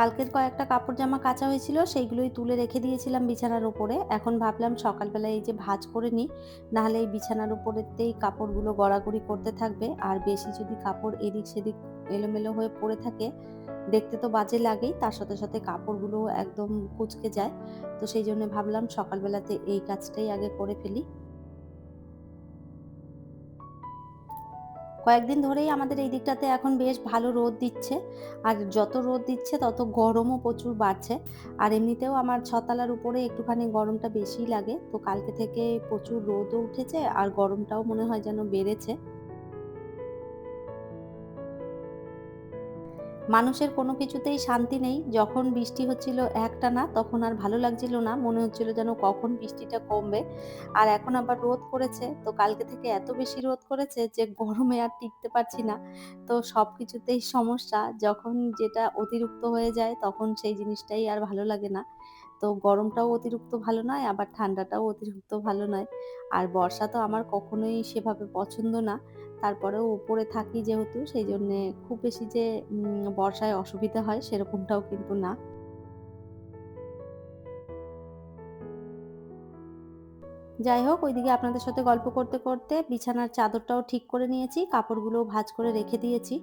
কালকের কয়েকটা কাপড় জামা কাঁচা হয়েছিল, সেইগুলোই তুলে রেখে দিয়েছিলাম বিছানার উপরে। এখন ভাবলাম সকালবেলায় এই যে ভাজ করে নিই, নাহলে এই বিছানার উপরেতেই কাপড়গুলো গড়াগড়ি করতে থাকবে। আর বেশি যদি কাপড় এদিক সেদিক এলোমেলো হয়ে পড়ে থাকে, দেখতে তো বাজে লাগেই, তার সাথে সাথে কাপড়গুলো একদম কুচকে যায়। তো সেই জন্য ভাবলাম সকালবেলাতে এই কাজটাই আগে করে ফেলি। কয়েকদিন ধরেই আমাদের এই দিকটাতে এখন বেশ ভালো রোদ দিচ্ছে। আর যত রোদ দিচ্ছে, তত গরমও প্রচুর বাড়ছে। আর এমনিতেও আমার ছতালার উপরে একটুখানি গরমটা বেশি লাগে। তো কালকে থেকে প্রচুর রোদও উঠেছে, আর গরমটাও মনে হয় যেন বেড়েছে। মানুষের কোনো কিছুতেই শান্তি নেই। যখন বৃষ্টি হচ্ছিল একটানা, তখন আর ভালো লাগছিল না। মনে হচ্ছিল যেন কখন বৃষ্টিটা কমবে। আর এখন আবার রোদ করেছে। তো কালকে থেকে এত বেশি রোদ করেছে যে গরমে আর টিকতে পারছি না। তো সব কিছুতেই সমস্যা। যখন যেটা অতিরিক্ত হয়ে যায়, তখন সেই জিনিসটাই আর ভালো লাগে না। তো গরমটাও অতিরিক্ত ভালো নয়, আবার ঠান্ডাটাও অতিরিক্ত ভালো নয়। আর বর্ষা তো আমার কখনোই সেভাবে পছন্দ না। তারপরেও উপরে থাকি যেহেতু সেই জন্যে খুব বেশি যে বর্ষায় অসুবিধা হয় সেরকমটাও কিন্তু না। যাই হোক, ওইদিকে আপনাদের সাথে গল্প করতে করতে বিছানার চাদরটাও ঠিক করে নিয়েছি, কাপড়গুলোও ভাঁজ করে রেখে দিয়েছি।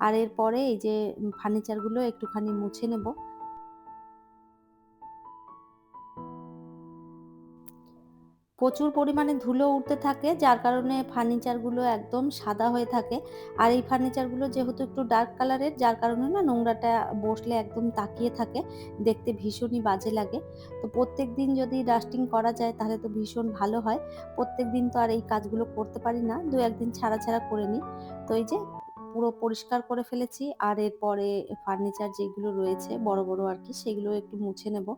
আর এরপরে এই যে ফার্নিচারগুলো একটুখানি মুছে নেব। প্রচুর পরিমাণে ধুলো উঠতে থাকে, যার কারণে ফার্নিচারগুলো একদম সাদা হয়ে থাকে। আর এই ফার্নিচারগুলো যেহেতু একটু ডার্ক কালারের যার কারণে না নোংরাটা বসলে একদম তাকিয়ে থাকে, দেখতে ভীষণই বাজে লাগে। তো প্রত্যেক দিন যদি ডাস্টিং করা যায়, তাহলে তো ভীষণ ভালো হয়। প্রত্যেক দিন তো আর এই কাজগুলো করতে পারি না দু একদিন ছাড়া ছাড়া করে নিই। তো এই যে পুরো পরিষ্কার করে ফেলেছি। আর এরপরে ফার্নিচার যেগুলো রয়েছে, বড় বড় আর কি, সেগুলো একটু মুছে নেব।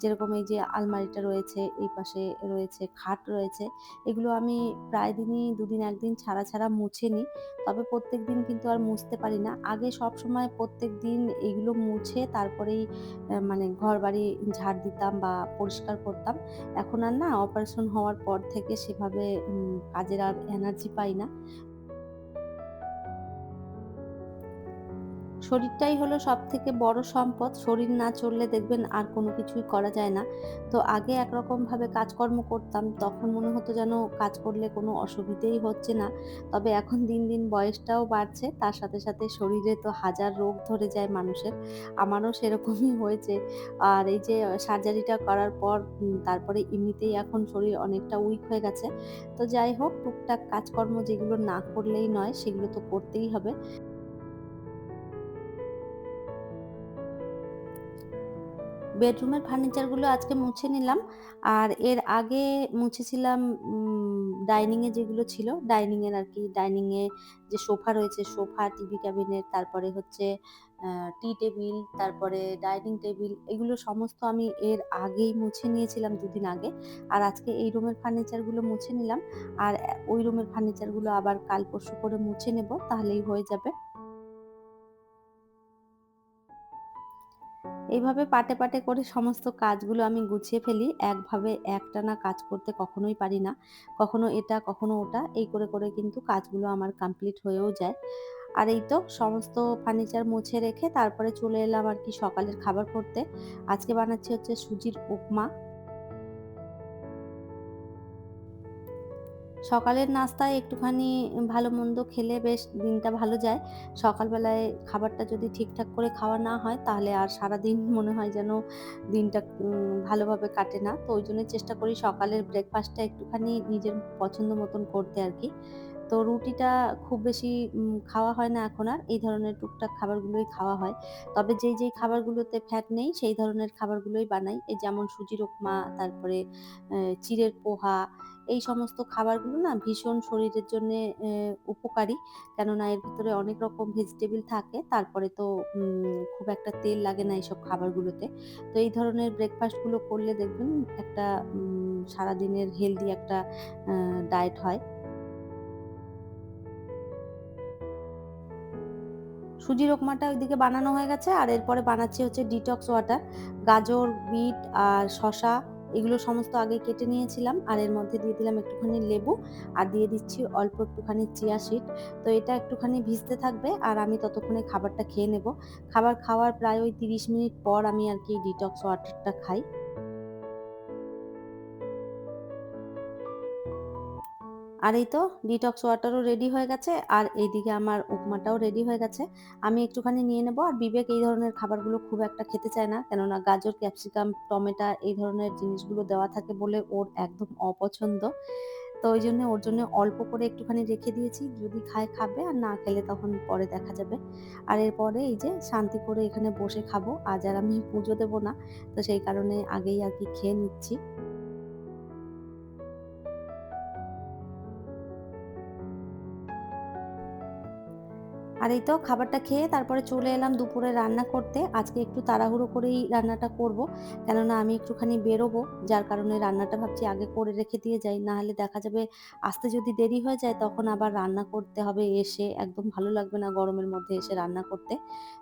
যেরকম এই যে আলমারিটা রয়েছে, এই পাশে রয়েছে খাট রয়েছে, এগুলো আমি প্রায় দিনই, দুদিন, একদিন ছাড়া ছাড়া মুছে নিই। তবে প্রত্যেক দিন কিন্তু আর মুছতে পারি না। আগে সব সময় প্রত্যেক দিন এগুলো মুছে তারপরেই মানে ঘর বাড়ি ঝাড় দিতাম বা পরিষ্কার করতাম। এখন আর না অপারেশন হওয়ার পর থেকে সেভাবে কাজের আর এনার্জি পাই না। শরীরটাই হলো সব থেকে বড় সম্পদ। শরীর না চললে দেখবেন আর কোনো কিছুই করা যায় না। তো আগে একরকমভাবে কাজকর্ম করতাম, তখন মনে হতো যেন কাজ করলে কোনো অসুবিধেই হচ্ছে না। তবে এখন দিন দিন বয়সটাও বাড়ছে, তার সাথে সাথে শরীরে তো হাজার রোগ ধরে যায় মানুষের। আমারও সেরকমই হয়েছে। আর এই যে সার্জারিটা করার পর তারপরে এমনিতেই এখন শরীর অনেকটা উইক হয়ে গেছে। তো যাই হোক, টুকটাক কাজকর্ম যেগুলো না করলেই নয়, সেগুলো তো করতেই হবে। বেডরুমের ফার্নিচারগুলো আজকে মুছে নিলাম। আর এর আগে মুছেছিলাম ডাইনিংয়ে যেগুলো ছিল ডাইনিংয়ের আর কি ডাইনিংয়ে যে সোফা রয়েছে, সোফা টিভি ক্যাবিনেট তারপরে হচ্ছে টি টেবিল তারপরে ডাইনিং টেবিল এগুলো সমস্ত আমি এর আগেই মুছে নিয়েছিলাম দুদিন আগে। আর আজকে এই রুমের ফার্নিচারগুলো মুছে নিলাম। আর ওই রুমের ফার্নিচারগুলো আবার কাল পরশু করে মুছে নেব, তাহলেই হয়ে যাবে। এইভাবে পাটে পাটে করে সমস্ত কাজগুলো আমি গুছিয়ে ফেলি। একভাবে একটানা কাজ করতে কখনোই পারি না। কখনো এটা, কখনো ওটা, এই করে করে কিন্তু কাজগুলো আমার কমপ্লিট হয়েও যায়। আর এই তো সমস্ত ফার্নিচার মুছে রেখে তারপরে চলে এলাম আর কি সকালের খাবার করতে। আজকে বানাচ্ছি হচ্ছে সুজির উপমা। সকালের নাস্তায় একটুখানি ভালো মন্দ খেলে বেশ দিনটা ভালো যায়। সকালবেলায় খাবারটা যদি ঠিকঠাক করে খাওয়া না হয়, তাহলে আর সারা দিন মনে হয় যেন দিনটা ভালোভাবে কাটে না। তো ওই জন্য চেষ্টা করি সকালের ব্রেকফাস্টটা একটুখানি নিজের পছন্দ মতন করতে আর কি। তো রুটিটা খুব বেশি খাওয়া হয় না এখন আর। এই ধরনের টুকটাক খাবারগুলোই খাওয়া হয়। তবে যেই যেই খাবারগুলোতে ফ্যাট নেই, সেই ধরনের খাবারগুলোই বানাই। এই যেমন সুজির উপমা তারপরে চিড়ের পোহা, এই সমস্ত খাবারগুলো না ভীষণ শরীরের জন্য উপকারী। কেননা এর ভিতরে অনেক রকম ভেজিটেবল থাকে। তারপরে তো খুব একটা তেল লাগে না এইসব খাবারগুলোতে। তো এই ধরনের ব্রেকফাস্টগুলো করলে দেখবেন একটা সারাদিনের হেলদি একটা ডায়েট হয়। সুজির উপমাটা ওইদিকে বানানো হয়ে গেছে, আর এরপরে বানাচ্ছি হচ্ছে ডিটক্স ওয়াটার গাজর বিট আর শশা এগুলো সমস্ত আগে কেটে নিয়েছিলাম, আর এর মধ্যে দিয়ে দিলাম একটুখানি লেবু, আর দিয়ে দিচ্ছি অল্প একটুখানি চিয়া সিড। তো এটা একটুখানি ভিজতে থাকবে, আর আমি ততক্ষণে খাবারটা খেয়ে নেব। খাবার খাওয়ার প্রায় ওই তিরিশ মিনিট পর আমি আর কি ডিটক্স ওয়াটারটা খাই। আর এই তো ডিটক্স ওয়াটারও রেডি হয়ে গেছে, আর এইদিকে আমার উপমাটাও রেডি হয়ে গেছে। আমি একটুখানি নিয়ে নেব, আর বিবেক এই ধরনের খাবারগুলো খুব একটা খেতে চায় না, কেননা গাজর, ক্যাপসিকাম, টমেটো এই ধরনের জিনিসগুলো দেওয়া থাকে বলে ওর একদম অপছন্দ। তো ওই জন্য ওর জন্য অল্প করে একটুখানি রেখে দিয়েছি, যদি খায় খাবে, আর না খেলে তখন পরে দেখা যাবে। আর এরপরে এই যে শান্তি করে এখানে বসে খাব, আজ আর আমি পুজো দেবো না, তো সেই কারণে আগেই আর কি খেয়ে নিচ্ছি। আর এই তো খাবারটা খেয়ে তারপরে চলে এলাম দুপুরে রান্না করতে। আজকে একটু তাড়াহুড়ো করেই রান্নাটা করব, কেননা আমি একটুখানি বেরোবো, যার কারণে রান্নাটা ভাবছি আগে করে রেখে দিয়ে যাই না হলে দেখা যাবে আসতে যদি দেরি হয়ে যায় তখন আবার রান্না করতে হবে এসে, একদম ভালো লাগবে না গরমের মধ্যে এসে রান্না করতে।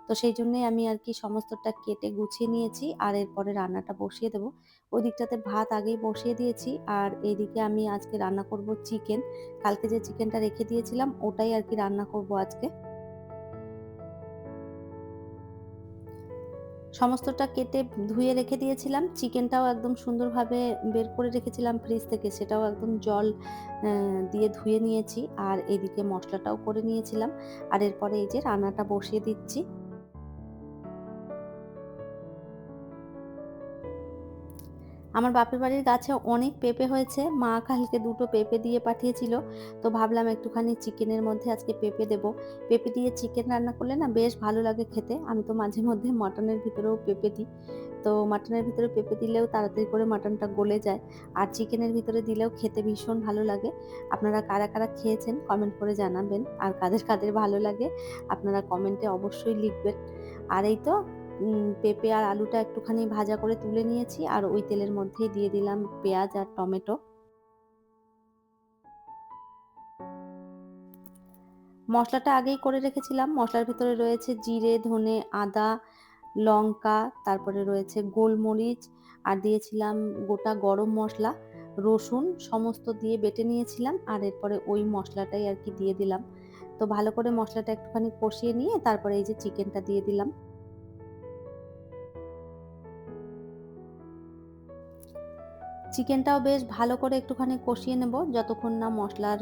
তো সেই জন্যই আমি আর কি সমস্তটা কেটে গুছিয়ে নিয়েছি, আর এরপরে রান্নাটা বসিয়ে দেবো। ওই দিকটাতে ভাত আগেই বসিয়ে দিয়েছি, আর এইদিকে আমি আজকে রান্না করব চিকেন। কালকে যে চিকেনটা রেখে দিয়েছিলাম, ওটাই আর কি রান্না করব আজকে। সমস্তটা কেটে ধুয়ে রেখে দিয়েছিলাম। চিকেনটাও একদম সুন্দরভাবে বের করে রেখেছিলাম ফ্রিজ থেকে, সেটাও একদম জল দিয়ে ধুয়ে নিয়েছি। আর এদিকে মশলাটাও করে নিয়েছিলাম। আর এরপরে এই যে রান্নাটা বসিয়ে দিচ্ছি। আমার বাপের বাড়ির গাছে অনেক পেঁপে হয়েছে। মা কালকে দুটো পেঁপে দিয়ে পাঠিয়েছিল। তো ভাবলাম একটুখানি চিকেনের মধ্যে আজকে পেঁপে দেব। পেঁপে দিয়ে চিকেন রান্না করলে না বেশ ভালো লাগে খেতে। আমি তো মাঝে মধ্যে মাটনের ভিতরেও পেঁপে দিই। তো মাটনের ভিতরে পেঁপে দিলেও তাড়াতাড়ি করে মাটনটা গলে যায়। আর চিকেনের ভিতরে দিলেও খেতে ভীষণ ভালো লাগে। আপনারা কারা কারা খেয়েছেন কমেন্ট করে জানাবেন। আর কাদের কাদের ভালো লাগে আপনারা কমেন্টে অবশ্যই লিখবেন। আর এই তো পেঁপে আর আলুটা একটুখানি ভাজা করে তুলে নিয়েছি আর ওই তেলের মধ্যেই দিয়ে দিলাম পেঁয়াজ আর টমেটো। মশলাটা আগেই করে রেখেছিলাম। মশলার ভিতরে রয়েছে জিরে, ধনে, আদা, লঙ্কা, তারপরে রয়েছে গোলমরিচ আর দিয়েছিলাম গোটা গরম মশলা, রসুন সমস্ত দিয়ে বেটে নিয়েছিলাম আর এরপরে ওই মশলাটাই আর কি দিয়ে দিলাম। তো ভালো করে মশলাটা একটুখানি কষিয়ে নিয়ে তারপরে এই যে চিকেনটা দিয়ে দিলাম। চিকেনটাও বেশ ভালো করে একটুখানি কষিয়ে নেব, যতক্ষণ না মশলার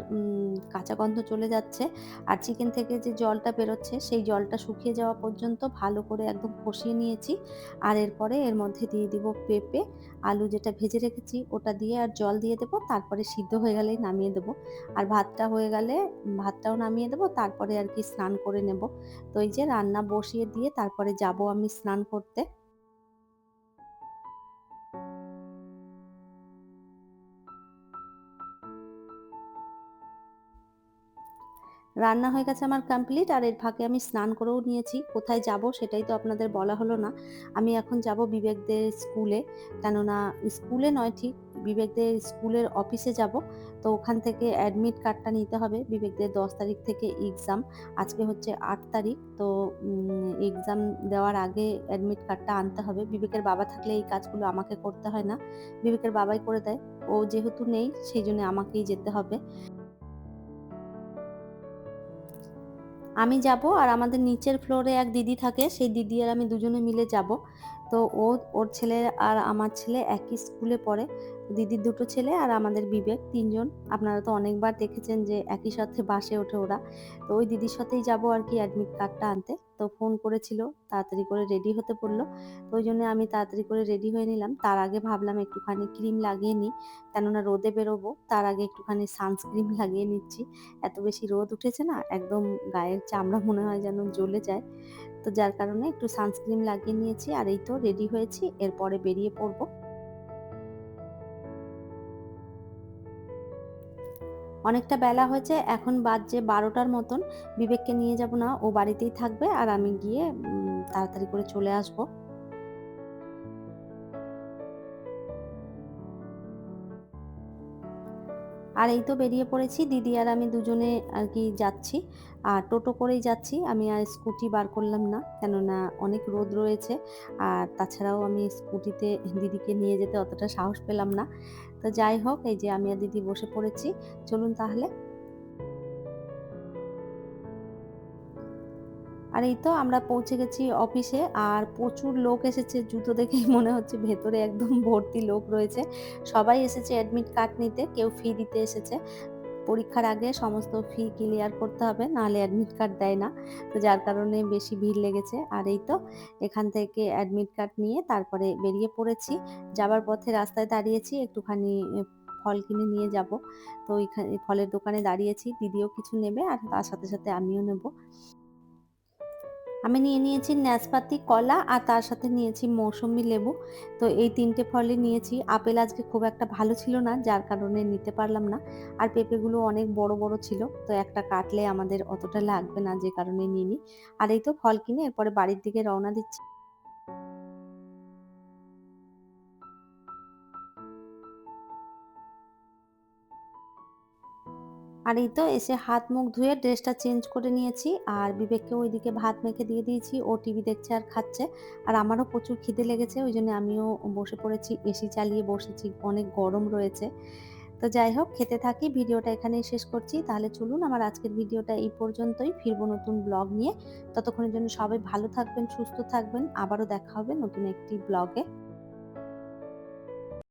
কাঁচা গন্ধ চলে যাচ্ছে। আর চিকেন থেকে যে জলটা বেরোচ্ছে, সেই জলটা শুকিয়ে যাওয়া পর্যন্ত ভালো করে একদম কষিয়ে নিয়েছি। আর এরপরে এর মধ্যে দিয়ে দিব পেঁপে, আলু যেটা ভেজে রেখেছি, ওটা দিয়ে আর জল দিয়ে দেবো, তারপরে সিদ্ধ হয়ে গেলেই নামিয়ে দেবো। আর ভাতটা হয়ে গেলে, ভাতটাও নামিয়ে দেবো, তারপরে আর কি স্নান করে নেব। তো এই যে রান্না বসিয়ে দিয়ে তারপরে যাব আমি স্নান করতে। রান্না হয়ে গেছে আমার কমপ্লিট আর এর ফাঁকে আমি স্নান করেও নিয়েছি। কোথায় যাব সেটাই তো আপনাদের বলা হলো না। আমি এখন যাব বিবেকদের স্কুলে কেননা স্কুলে নয় ঠিক, বিবেকদের স্কুলের অফিসে যাব। তো ওখান থেকে অ্যাডমিট কার্ডটা নিতে হবে, বিবেকদের দশ তারিখ থেকে এক্সাম আজকে হচ্ছে আট তারিখ, তো এক্সাম দেওয়ার আগে অ্যাডমিট কার্ডটা আনতে হবে। বিবেকের বাবা থাকলে এই কাজগুলো আমাকে করতে হয় না। বিবেকের বাবাই করে দেয়। ও যেহেতু নেই, সেই জন্য আমাকেই যেতে হবে। আমি যাব আর আমাদের নিচের ফ্লোরে এক দিদি থাকে, সেই দিদি আর আমি দুজনে মিলে যাব। তো ও, ওর ছেলে আর আমার ছেলে একই স্কুলে পড়ে। দিদির দুটো ছেলে আর আমাদের বিবেক তিনজন। আপনারা তো অনেকবার দেখেছেন যে একই সাথে বাসে ওঠে ওরা। তো ওই দিদির সাথেই যাব আর কি অ্যাডমিট কার্ডটা আনতে। তো ফোন করেছিল, তাড়াতাড়ি করে রেডি হতে পড়ল। তো ওই জন্য আমি তাড়াতাড়ি করে রেডি হয়ে নিলাম। তার আগে ভাবলাম একটুখানি ক্রিম লাগিয়ে নিই, কেননা রোদে বেরোবো, তার আগে একটুখানি সানস্ক্রিন লাগিয়ে নিচ্ছি। এত বেশি রোদ উঠেছে না, একদম গায়ের চামড়া মনে হয় যেন জ্বলে যায়। তো যার কারণে একটু সানস্ক্রিন লাগিয়ে নিয়েছি, আর এই তো রেডি হয়েছি, এরপরে বেরিয়ে পড়ব। অনেকটা বেলা হয়েছে, এখন বাজছে বারোটার মতন। বিবেককে নিয়ে যাব না, ও বাড়িতেই থাকবে আর আমি গিয়ে তাড়াতাড়ি করে চলে আসব। আর এই তো বেরিয়ে পড়েছি। দিদি আর আমি দুজনে আর কি যাচ্ছি। আর টোটো করেই যাচ্ছি। আমি আর স্কুটি বার করলাম না, কেননা অনেক রোদ রয়েছে। আর তাছাড়াও আমি স্কুটিতে দিদিকে নিয়ে যেতে অতটা সাহস পেলাম না। তো যাই হোক, এই যে আমি আর দিদি বসে পড়েছি। চলুন তাহলে। আর এই তো আমরা পৌঁছে গেছি অফিসে আর প্রচুর লোক এসেছে। জুতো দেখেই মনে হচ্ছে ভেতরে একদম ভর্তি লোক রয়েছে। সবাই এসেছে অ্যাডমিট কার্ড নিতে, কেউ ফি দিতে এসেছে। পরীক্ষার আগে সমস্ত ফি ক্লিয়ার করতে হবে, নাহলে অ্যাডমিট কার্ড দেয় না। তো যার কারণে বেশি ভিড় লেগেছে। আর এই তো এখান থেকে অ্যাডমিট কার্ড নিয়ে তারপরে বেরিয়ে পড়েছি। যাবার পথে রাস্তায় দাঁড়িয়েছি, একটুখানি ফল কিনে নিয়ে যাব। তো ওইখানে ফলের দোকানে দাঁড়িয়েছি, দিদিও কিছু নেবে আর তার সাথে সাথে আমিও নেব। আমি নিয়ে নিয়েছি ন্যাসপাতি কলা আর তার সাথে নিয়েছি মৌসুমি লেবু। তো এই তিনটে ফলে নিয়েছি। আপেল আজকে খুব একটা ভালো ছিল না, যার কারণে নিতে পারলাম না। আর পেঁপেগুলো অনেক বড় বড় ছিল। তো একটা কাটলে আমাদের অতটা লাগবে না, যে কারণে নিয়ে নিই আর এই তো ফল কিনে এরপরে বাড়ির দিকে রওনা দিচ্ছি। আর এই তো এসে হাত মুখ ধুয়ে ড্রেসটা চেঞ্জ করে নিয়েছি। আর বিবেককে ওইদিকে ভাত মেখে দিয়ে দিয়েছি। ও টিভি দেখছে আর খাচ্ছে। আর আমারও প্রচুর খিদে লেগেছে, ওই জন্য আমিও বসে পড়েছি এসি চালিয়ে বসেছি। অনেক গরম রয়েছে। তো যাই হোক, খেতে থাকি, ভিডিওটা এখানেই শেষ করছি। তাহলে চলুন আমার আজকের ভিডিওটা এই পর্যন্তই। ফিরবো নতুন ব্লগ নিয়ে। ততক্ষণের জন্য সবাই ভালো থাকবেন, সুস্থ থাকবেন। আবারও দেখা হবে নতুন একটি ব্লগে